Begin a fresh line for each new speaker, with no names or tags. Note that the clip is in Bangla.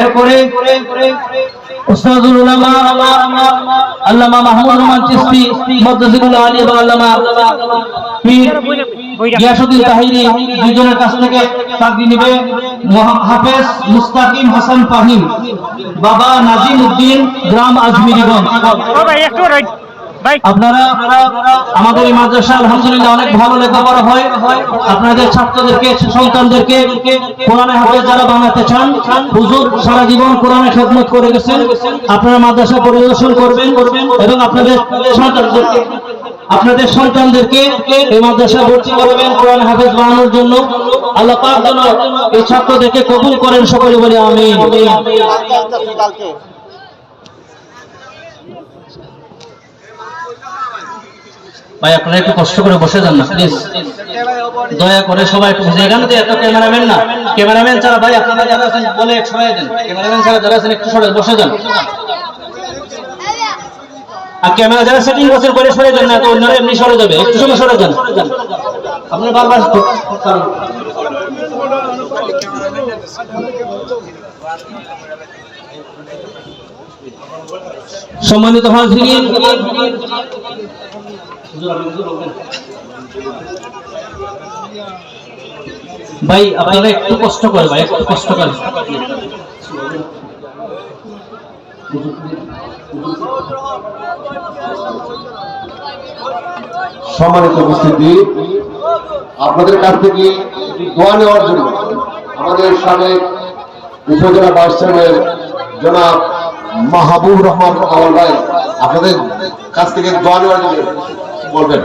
এরপরে হাফেজ মুস্তাকিম হাসান বাবা নাজিম উদ্দিন গ্রাম আজমিরিগঞ্জ। আপনারা আমাদের এই মাদ্রাসা আলহামদুলিল্লাহ অনেক ভালো লেখাপড়া হয়। আপনাদের ছাত্রদেরকে সন্তানদেরকে কোরআনে হাফেজ যারা বানাতে চান হুজুর সারা জীবন কোরআনে খেদমত করে গেছেন। আপনারা মাদ্রাসা পরিদর্শন করবেন এবং আপনাদের সন্তানদেরকে আপনাদের সন্তানদেরকে এই মাদ্রাসা ভর্তি করবেন কোরআন হাফেজ বানানোর জন্য। আল্লাহ পাক যেন এই ছাত্রদেরকে কবুল করেন সকলে বলে আমিন। ভাই, আপনারা একটু কষ্ট করে বসে যান না প্লিজ দয়া করে সবাই একটু বসে গেলেন এত ক্যামেরাম্যান না। ক্যামেরাম্যান ছাড়া ভাই, আপনারা যারা আছেন, বলে এক সময় দেন। ক্যামেরাম্যান ছাড়া যারা আছেন, একটু সরে, বসে যান। আর ক্যামেরা যারা সেটিং করছেন করে সরে যান না, তো অন্যরা এমনি সরে যাবে। একটু সময় সরে যান। আপনার বারবার সম্মানিত ভাই আপনারা একটু কষ্ট করে ভাই একটু কষ্ট করে
সম্মানিত উপস্থিতি। আপনাদের কাছ থেকে দোয়া নেওয়ার জন্য আমাদের সাবেক উপজেলা ভাইস চেয়ারম্যান জনাব মাহবুব রহমান আমার ভাই, আপনাদের কাছ থেকে দোয়া নেওয়ার জন্য বলবেন।